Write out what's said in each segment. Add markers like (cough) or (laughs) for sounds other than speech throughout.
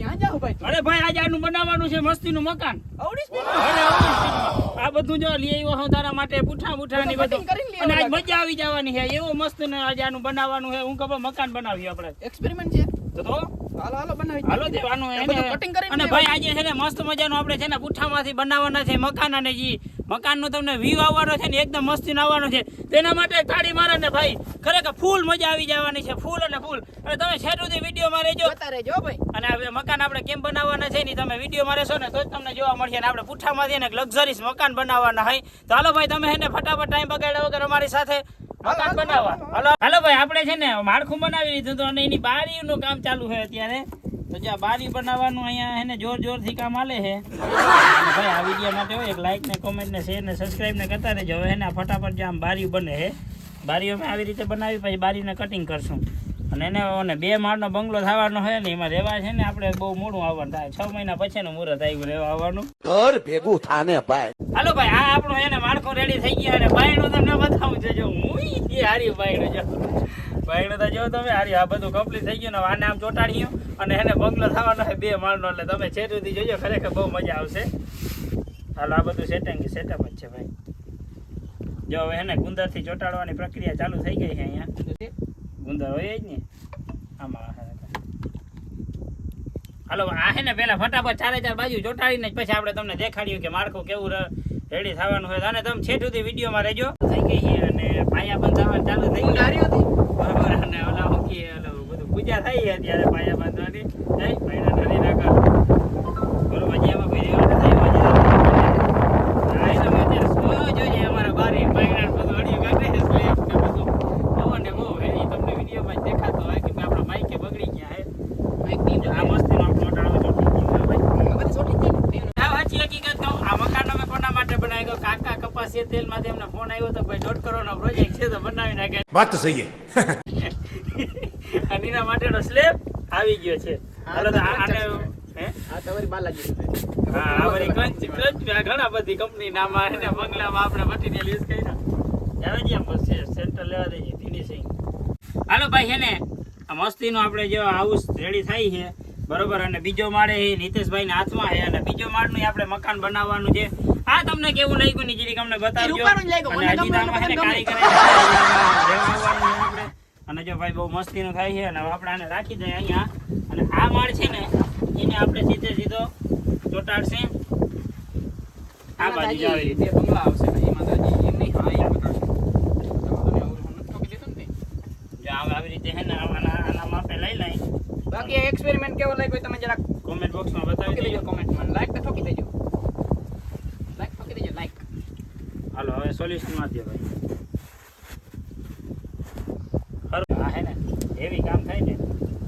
ક્યાં જાવ ભાઈ અરે ભાઈ આજે આનું બનાવવાનું છે મસ્તીનું મકાન. આ બધું જો લઈ આવ્યો હું તારા માટે પૂઠા પૂઠા ની બધું. અને આજ મજા આવી જવાની છે. એવો મસ્ત ને આજે આનું બનાવવાનું છે. હું ખબર મકાન બનાવ્યું આપણે. એક્સપેરિમેન્ટ છે. તો? હાલો હાલો બનાવી હાલો દેવાનું એને. બધું કરીને અને ભાઈ આજે છે ને મસ્ત મજાનું આપણે છે ને પુઠ્ઠામાંથી બનાવવાના છે મકાન અને જી. મકાનનો તમને વ્યૂ આવવાનો છે ને એકદમ મસ્તી આવવાનો છે. તેના માટે તાળી મારે ને ભાઈ ખરેખર ફૂલ મજા આવી જવાની છે ફૂલ અને ફૂલ. અને તમે છેટ સુધી વિડીયોમાં રહેજો. રહેજો ભાઈ. અને મકાન આપણે કેમ બનાવવાના છે ને તમે વિડીયોમાં રહેશો ને તો જ તમને જોવા મળશે અને આપણે એને લક્ઝરીસ મકાન બનાવવાના હોય તો હાલો ભાઈ તમે એને ફટાફટ ટાઈમ બગાડ્યા વગર અમારી સાથે હાલો, હાલો, ભાઈ આપણે છે ને માળખું બનાવી લીધું હતું અને એની બારીનું કામ ચાલુ છે અત્યારે. તો જ્યાં બારી બનાવવાનું અહીંયા એને જોર જોરથી કામ આલે છે. ભાઈ આ વીડિયો માટે હોય એક લાઈક ને કોમેન્ટ ને શેર ને સબસ્ક્રાઇબ ને કરતા રહેજો. હવે એને ફટાફટ જે આમ બારી બને છે બારીઓ અમે આવી રીતે બનાવી પછી બારીને કટિંગ કરશું. અને એને બે માળનો બંગલો થવાનો હોય ને એમાં રહેવા છે ને આપણે બહુ મોડું આવવાનું થાય. છ મહિના પછીનું મુહૂર્ત આવ્યું રહેવા આવવાનું. ઘર ભેગું થાને ભાઈ. હાલો ભાઈ આ આપણું એને માળખું રેડી થઈ ગયા અને બાયણું તમને બતાવું છે જો હું હારી બાયણું જો. બાયણું તો જો તમે હારી આ બધું કમ્પ્લીટ થઈ ગયું ને આને આમ ચોટાડ્યું અને એને બંગલો થવાનો છે બે માળનો એટલે તમે છે સુધી જોજો ખરેખર બહુ મજા આવશે. હાલ આ બધું સેટિંગ સેટઅપ જ છે ભાઈ. જો હવે એને ગુંદરથી ચોટાડવાની પ્રક્રિયા ચાલુ થઈ ગઈ છે અહીંયા. ગુંદર હોય જ ને. આમાં. હાલો આ હે ને પેલા ફટાફટ ચારે ચાર બાજુ ચોટાડીને જ પછી આપણે તમને દેખાડ્યું કે માળખું કેવું રેડી થવાનું હોય. અને તમે છેટ સુધી વિડીયોમાં રહેજો. થઈ ગઈ છે અને પાયા બંધાવવાનું ચાલુ થઈ ગયું. બરાબર અને ઓલા કહે, ઓલું બધું પૂજા થઈ અત્યારે પાયા બાંધવાની જય ધરી નાખો બરોબર જે એમાં કોઈ રહેવાનું થાય એમાં જ આ એના માટે સો જોઈએ અમારા બારી પાયણા બધું અડિયું કાઢે છે સ્લેબ ને બધું પવન ને બહુ હે ઈ તમને વિડીયોમાં જ દેખાતો હોય કે આપણા માઈકે બગડી ગયા હે માઈકની આ મસ્તીનો આપણો ઓટાળો ચોટી ગયો ભાઈ બધી છોટી ગઈ ને આ સાચી હકીકત કહું આ મકાન અમે કોના માટે બનાવ્યો કાકા કપાસિયા તેલમાંથી એમને ફોન આવ્યો તો ભાઈ દોઢ કરોડનો પ્રોજેક્ટ છે તો બનાવી નાખે. વાત તો સહી અને એના માટેનો સ્લેબ આવી ગયો છે. હાલો તો આને આ તમારી બાલાજી હા આ બધી કંચ કંચ ઘણા બધી કંપની નામાં એને બંગલામાં આપણે મટીરિયલ યુઝ કર્યા. આવે છે છે સેન્ટર લેવા દઈએ ફિનિશિંગ હાલો ભાઈ છે ને આ મસ્તીનો આપણે જો હાઉસ રેડી થાય છે. બરોબર અને બીજો માળે એ નીતેશભાઈના હાથમાં છે અને બીજો માળનું આપણે મકાન બનાવવાનું છે. આ તમને કેવું લાગ્યું ની જીરીક અમને બતાવજો. અને હજી કારીગર જો ભાઈ બહુ મસ્તીનું થાય છે અને હવે રાખી દઈએ અહીંયા. અને આ માળ છે ને એને આપણે સીધે સીધો ચોટાડશે. આ બાજુ જ આવી રીતે બંગલા આવશે એમાં એમ નહીં હા આવું રીતે ને આના આના માપે લઈ લઈ. બાકી એક્સપેરિમેન્ટ કેવો લાગ્યો તમે જરાક કોમેન્ટ બોક્સમાં બતાવી દેજો. કોમેન્ટમાં લાઈક તો ઠોકી દેજો લાઈક ઠોકી દેજો લાઈક હાલો હવે સોલ્યુશનમાં દો ભાઈ આ હે ને? એવી કામ થાય ને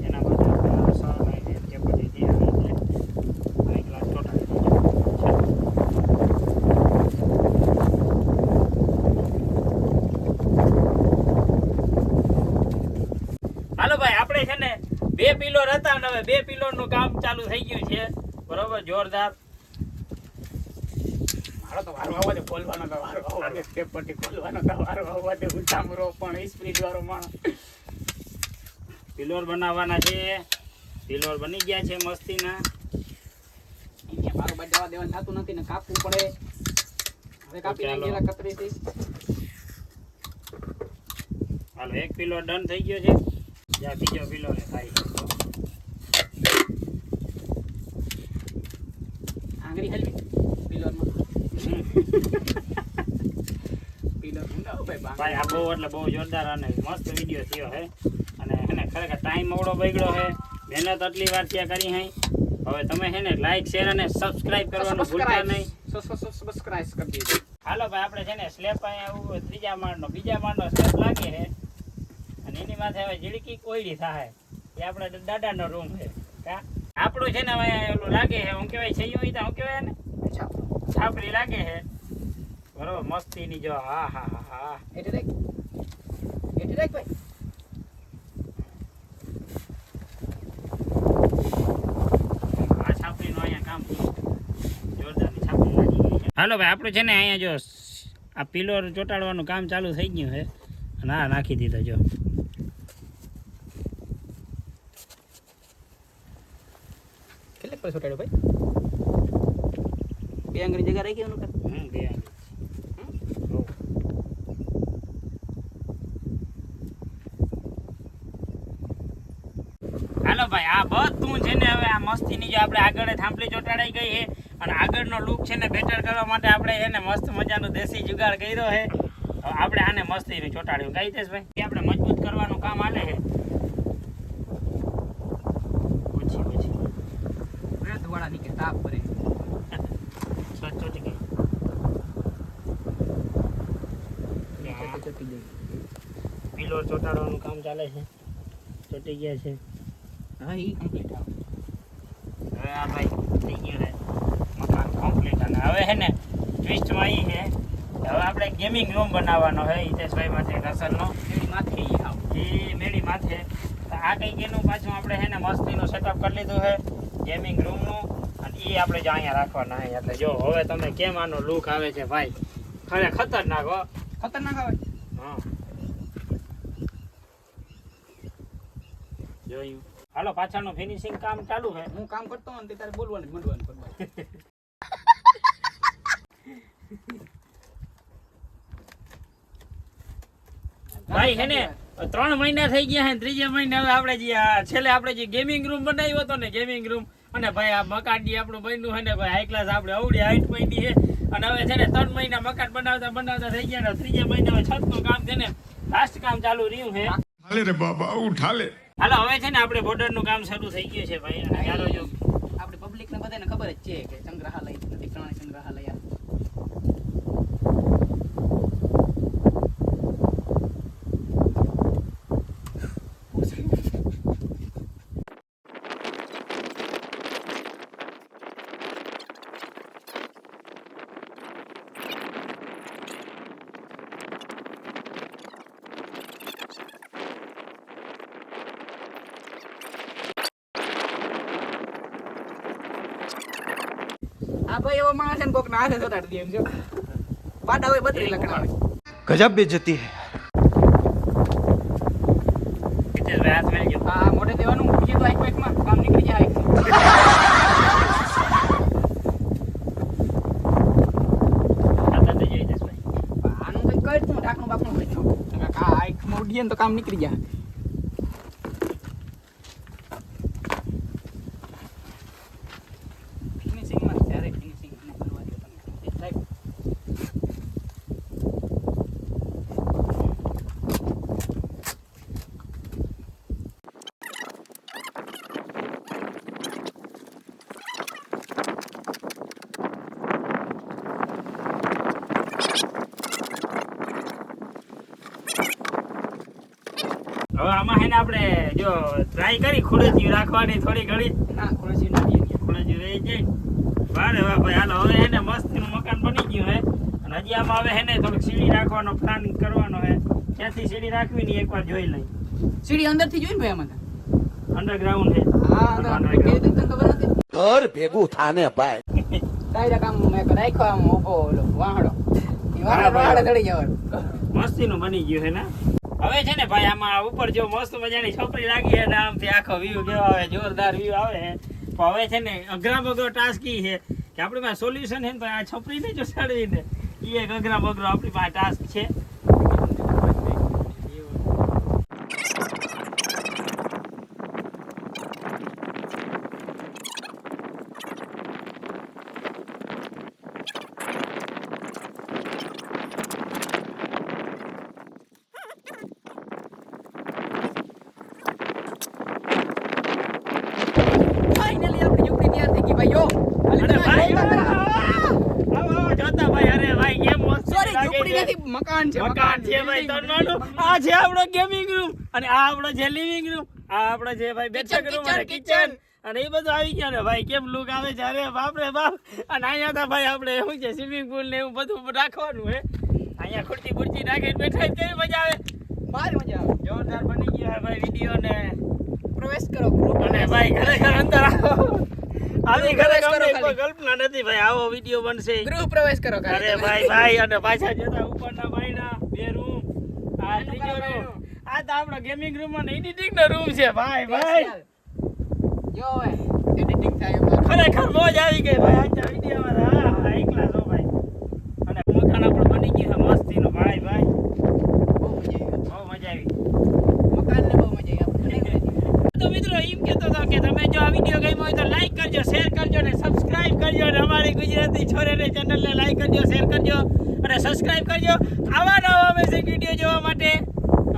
એના માટે આપણે સો લઈને કે પછી જે આવે એટલે આ ગ્લાસ ચોટાડી હાલો ભાઈ આપણે છે ને બે પિલોર હતા ને હવે બે પિલોરનું કામ ચાલુ થઈ ગયું છે. બરોબર? જોરદાર. મારો તો વારો આવવા દે ખોલવાનો તો વારો આવવા દે સ્ટેપ પરથી ખોલવાનો તો વારો આવવા દે ઉતામરો પણ સ્પીડ વાળો માણસ પિલોર બનાવવાના છે પિલોર બની ગયા છે મસ્તીના. અહીંયા મારો બાર જવા દેવાનું થતું નથી ને કાપવું પડે. હવે કાપી લઈ ગયેલા કતરીથી. હાલો એક પિલોર ડન થઈ ગયો છે. જ્યાં બીજો પિલોર એ થાય આંગળી હલવી. પિલરમાં. પિલર ભાઈ આ બહુ એટલે બહુ જોરદાર અને મસ્ત વીડિયો થયો હે. અને એને ખરેખર ટાઈમ અવડો બગડ્યો હે. મહેનત આટલી વાર ત્યાં કરી હે. હવે તમે છે ને લાઈક શેર અને સબસ્ક્રાઇબ કરવાનું ભૂલતા નહીં. સબસ્ક્રાઇબ કરી દેજો હાલો ભાઈ આપણે છે ને સ્લેપ આવું ત્રીજા માળનો બીજા માળનો સ્લેપ લાગે હે. અને એની માથે હવે જીડકી કોયડી થાય. એ આપણે દાદાનો રૂમ છે. કા? આપણું છે ને હવે ઓલું લાગે છે હું કહેવાય છે હું કહેવાય ને અચ્છા. છાપરી લાગે છે બરોબર મસ્તીની જો હા હા હા હા. એટલે રાખ એટલે રાખ ભાઈ. હાલો ભાઈ આપણું છે ને અહીંયા જો આ પિલોર ચોટાડવાનું કામ ચાલુ થઈ ગયું છે. અને આ નાખી દીધો જો. ઉપર ચોટાડ્યો ભાઈ? બે આંગળી જગ્યા રાખી એનું હમ બે આંગળી. હાલો ભાઈ. આ બધું છે ને હવે આ મસ્તીની જે આપણે આગળ થાંભલી ચોટાડાઈ ગઈ છે. અને આગળનો લુક છે ને બેટર કરવા માટે આપણે એને મસ્ત મજાનો દેશી જુગાડ કર્યો છે. આપણે આને મસ્તીનું ચોંટાડ્યું કઈ દેશ ભાઈ. આપણે મજબૂત કરવાનું કામ હાલે છે. પછી પછી ધુવાડા કે તાપ ભરે. સ્વચ્છ ચોંટી ગઈ ચોટી જાય પિલોર ચોંટાડવાનું કામ ચાલે છે ચોંટી ગયા છે હા એ કમ્પ્લીટ આવે હવે આ ભાઈ થઈ ગયું છે મકાન કમ્પ્લીટ અને હવે છે ને ટ્વિસ્ટમાં એ છે હવે આપણે ગેમિંગ રૂમ બનાવવાનો છે હિતેશભાઈ માટે રસલનો એની માથે એ મેળી માથે આ કંઈક એનું પાછું આપણે છે ને મસ્તીનું સેટઅપ કરી લીધું છે ગેમિંગ રૂમનું એ આપણે જો અહીંયા રાખવાના એટલે જો હવે તમે કેમ આનો લુક આવે છે ભાઈ? ખરે ખતરનાક હો. ખતરનાક આવે? હા. જોયું હાલો પાછળનું ફિનિશિંગ કામ ચાલુ છે. હું કામ કરતો હોય ને તે તારે બોલવાનું મંડવાનું કરવાનું. ભાઈ હે ને ત્રણ મહિના થઈ ગયા હે ત્રીજા મહિને હવે આપણે જે છેલ્લે આપણે જે ગેમિંગ રૂમ બનાવ્યો હતો ને ગેમિંગ રૂમ અને ભાઈ આ મકાન જે આપણું બન્યું છે ને ભાઈ હાઈ ક્લાસ આપણે અવડી હાઈટ પડી છે. અને હવે છે ને ત્રણ મહિના મકાન બનાવતા બનાવતા થઈ ગયા ને ત્રીજા મહિના છત છતનું કામ છે ને લાસ્ટ કામ ચાલુ રહ્યું છે. હાલે રે બાબા ઉઠા લે હાલો હવે છે ને આપણે બોર્ડરનું કામ શરૂ થઈ ગયું છે ભાઈ. અને ચાલો જો. આપણે પબ્લિક ને બધાને ખબર જ છે કે સંગ્રહાલય નથી પ્રાણી સંગ્રહાલય આ ભાઈ એવો માણસ ને કોક ના હાથે ચોટાડી એમ છે હોય બત્રી લખવાની ગજબ બે જતી હે. દેવાનું મૂકી તો એક માં કામ નીકળી જાય આનું કઈ કરતું ઢાંકણું બાકણું હોય તો કામ નીકળી જાય. હવે આમાં હે ને આપણે જો ટ્રાય કરી ખુરચી રાખવાની થોડી ઘડી ના ખુરશી નથી એની. રહી જાય વારે વાહ ભાઈ હાલો હવે એને મસ્તીનું મકાન બની ગયું હે. અને હજી આમાં હવે હે ને થોડીક સીડી રાખવાનો પ્લાન કરવાનો હે. ક્યાંથી સીડી રાખવી ને એકવાર જોઈ લઈ સીડી અંદરથી જોઈ ને ભાઈ આમાં અંડરગ્રાઉન્ડ હે. ખબર નથી. ઘર ભેગું થાને ભાઈ. ડાયરેક્ટ આમ મેં રાખ્યો આમ ઓલો વાહડો. વાહડે ચડી જવાનું. મસ્તીનું બની ગયું હે ને? હવે છે ને ભાઈ, આમાં ઉપર જો મસ્ત મજાની છોકરી લાગી હે ને આમથી આખો વ્યૂ કેવો આવે, જોરદાર વ્યૂ આવે. પણ હવે છે ને અઘરા બગરો ટાસ્ક ઈ છે કે આપણી પાસે સોલ્યુશન છે ને, તો આ છોકરીને જો ચડવી ને એ એક અઘરા બગરો આપણી પાસે ટાસ્ક છે ફાઇનલી આપણી યુક્તિ તૈયાર થઈ ગઈ ભાઈ યો અરે ભાઈ આવો, આવો, જોતા ભાઈ અરે ભાઈ કેમ મસ્ત સોરી લાગે ઝૂંપડી છે. નથી મકાન છે મકાન છે ભાઈ તરવાનું આ છે આપણો ગેમિંગ રૂમ અને આ આપણો છે લિવિંગ રૂમ આ આપણો છે ભાઈ બેઠક રૂમ અને કિચન અને એ બધું આવી ગયા ને ભાઈ કેમ લુક આવે છે? અરે બાપ રે બાપ. અને અહીંયા તો ભાઈ આપણે શું છે સ્વિમિંગ પુલ ને એવું બધું રાખવાનું હે? અહીંયા ખુરચી ખુરચી નાખીને બેઠા કેવી મજા આવે. ભારી મજા આવે. જોરદાર બની ગયા ભાઈ વીડિયો ને. પ્રવેશ કરો અને ભાઈ ખરેખર અંદર આવો. આવી ઘરે ખાલી. કલ્પના નથી ભાઈ આવો વિડિયો બનશે. ગૃહ પ્રવેશ કરો અરે ભાઈ ભાઈ અને પાછા જતા ઉપરના બાયણા બે રૂમ આ ત્રીજો રૂમ આ તો આપણો ગેમિંગ રૂમ અને એડિટિંગ નો રૂમ છે ભાઈ ભાઈ. જો હવે એડિટિંગ થાય ખરેખર મોજ આવી ગઈ ભાઈ આજના વિડીયોમાં હા હા એકલા છો ભાઈ. અને મકાન આપણું બની ગયું છે નો ભાઈ ભાઈ. બહુ મજા આવી. બહુ મજા આવી. મકાનને બહુ મજા આવી. (laughs) તો મિત્રો એમ કહેતો હતો કે તમે જો આ વીડિયો ગમ્યો હોય તો લાઈક કરજો શેર કરજો અને સબસ્ક્રાઇબ કરજો. અને અમારી ગુજરાતી છોરેને ચેનલને લાઈક કરજો શેર કરજો અને સબસ્ક્રાઇબ કરજો. આવા નવા અમેઝિંગ વીડિયો જોવા માટે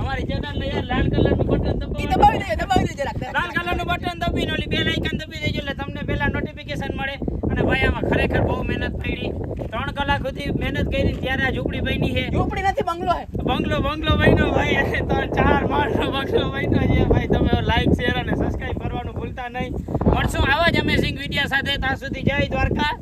અમારી ચેનલને યાર લાલ કલરનું બટન દબાવી દેજો દબાવી દેજો લાલ કલરનું બટન દબીને ઓલી બેલ આઇકન દબી દેજો એટલે તમને પહેલા નોટિફિકેશન મળે. અને ભાઈ આમાં ખરેખર બહુ મહેનત પડી. ત્રણ કલાક સુધી મહેનત કરી ત્યારે આ ઝૂંપડી બની છે. ઝૂંપડી નથી બંગલો હે બંગલો બંગલો બન્યો. ભાઈ ત્રણ ચાર માળનો બંગલો બન્યો છે. ભાઈ તમે લાઈક શેર અને સબસ્ક્રાઇબ કરવાનું ભૂલતા નહીં. મળશું આવા જ અમેઝિંગ વીડિયો સાથે. ત્યાં સુધી જય દ્વારકા